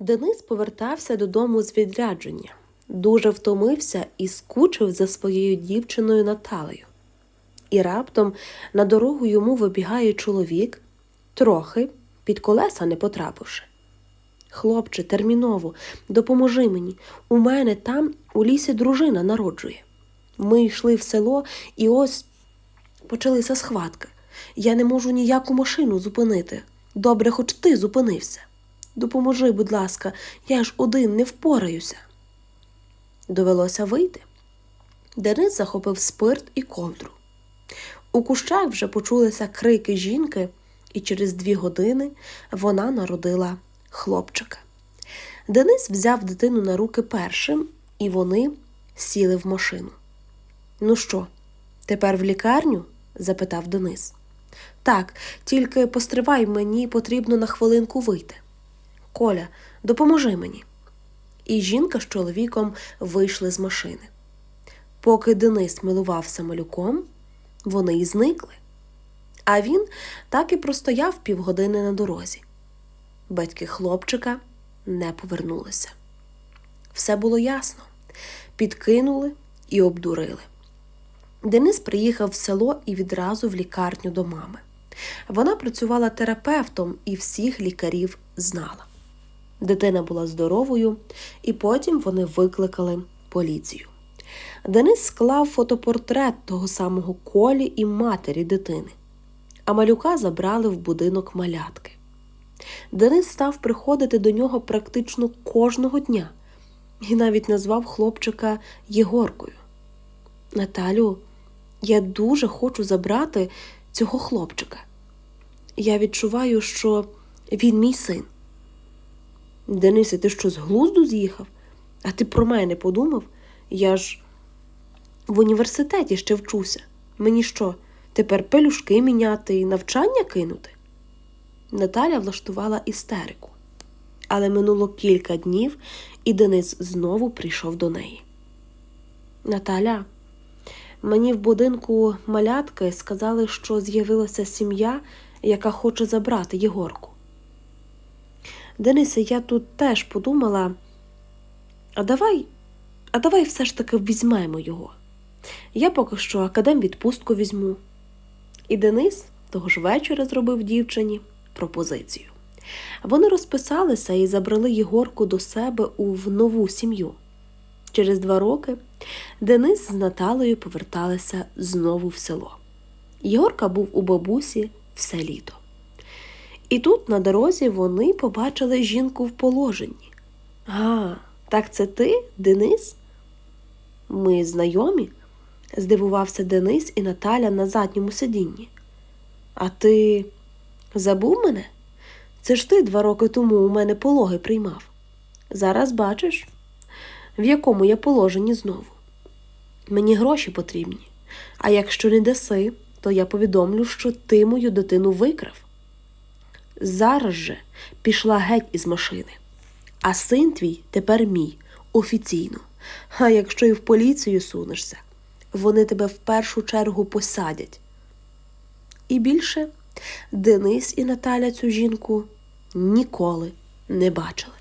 Денис повертався додому з відрядження, дуже втомився і скучив за своєю дівчиною Наталею. І раптом на дорогу йому вибігає чоловік, трохи під колеса не потрапивши. Хлопче, терміново, допоможи мені. У мене там у лісі дружина народжує. Ми йшли в село, і ось почалися схватки. Я не можу ніяку машину зупинити. Добре, хоч ти зупинився. Допоможи, будь ласка, я ж один не впораюся. Довелося вийти. Денис захопив спирт і ковдру. У кущах вже почулися крики жінки, і через дві години вона народила хлопчика. Денис взяв дитину на руки першим, і вони сіли в машину. Ну що, тепер в лікарню? запитав Денис. Так, тільки постривай, мені потрібно на хвилинку вийти. Коля, допоможи мені. І жінка з чоловіком вийшли з машини. Поки Денис милувався малюком, вони й зникли. А він так і простояв півгодини на дорозі. Батьки хлопчика не повернулися. Все було ясно. Підкинули і обдурили. Денис приїхав в село і відразу в лікарню до мами. Вона працювала терапевтом і всіх лікарів знала. Дитина була здоровою, і потім вони викликали поліцію. Денис склав фотопортрет того самого колі і матері дитини, а малюка забрали в будинок малятки. Денис став приходити до нього практично кожного дня і навіть назвав хлопчика Єгоркою. Наталю, я дуже хочу забрати цього хлопчика. Я відчуваю, що він мій син. Денисе, ти що з глузду з'їхав? А ти про мене подумав? Я ж в університеті ще вчуся. Мені що, тепер пелюшки міняти і навчання кинути? Наталя влаштувала істерику. Але минуло кілька днів, і Денис знову прийшов до неї. Наталя, мені в будинку малятки сказали, що з'явилася сім'я, яка хоче забрати Єгорку. Денисе, я тут теж подумала, а давай, а давай все ж таки візьмемо його. Я поки що академ відпустку візьму. І Денис того ж вечора зробив дівчині пропозицію. Вони розписалися і забрали Єгорку до себе у в нову сім'ю. Через два роки Денис з Наталею поверталися знову в село. Єгорка був у бабусі все літо. І тут на дорозі вони побачили жінку в положенні. А, так це ти, Денис? Ми знайомі? здивувався Денис і Наталя на задньому сидінні. А ти забув мене? Це ж ти два роки тому у мене пологи приймав. Зараз бачиш, в якому я положенні знову. Мені гроші потрібні, а якщо не даси, то я повідомлю, що ти мою дитину викрав. Зараз же пішла геть із машини, а син твій тепер мій офіційно. А якщо і в поліцію сунешся, вони тебе в першу чергу посадять. І більше Денис і Наталя цю жінку ніколи не бачили.